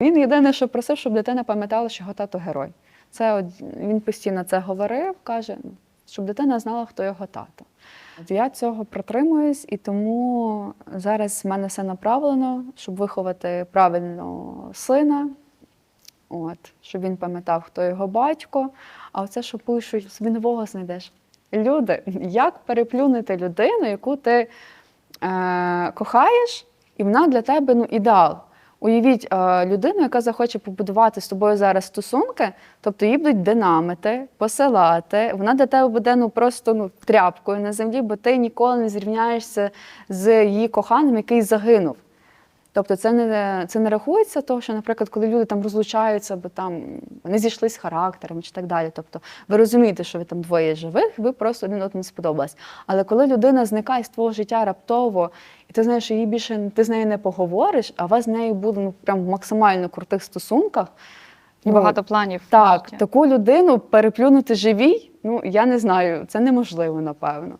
Він єдине, що просив, щоб дитина пам'ятала, що його тато герой. Це він постійно це говорив, каже, щоб дитина знала, хто його тато. Я цього протримуюсь, і тому зараз в мене все направлено, щоб виховати правильно сина, от, щоб він пам'ятав, хто його батько. А оце, що пишуть, собі нового знайдеш. Люди, як переплюнути людину, яку ти е, кохаєш, і вона для тебе ну, ідеал. Уявіть людину, яка захоче побудувати з тобою зараз стосунки, тобто її будуть динамити, посилати. Вона для тебе буде ну, просто ну, тряпкою на землі, бо ти ніколи не зрівняєшся з її коханим, який загинув. Тобто це не, це не рахується того, що, наприклад, коли люди там розлучаються, бо там вони зійшли з характером чи так далі. Тобто ви розумієте, що ви там двоє живих, ви просто один одному сподобались. Але коли людина зникає з твого життя раптово, і ти знаєш, її більше ти з нею не поговориш, а вас з нею буде ну, прям в максимально крутих стосунках. І багато планів. Так, таку людину переплюнути живій, ну я не знаю, це неможливо, напевно.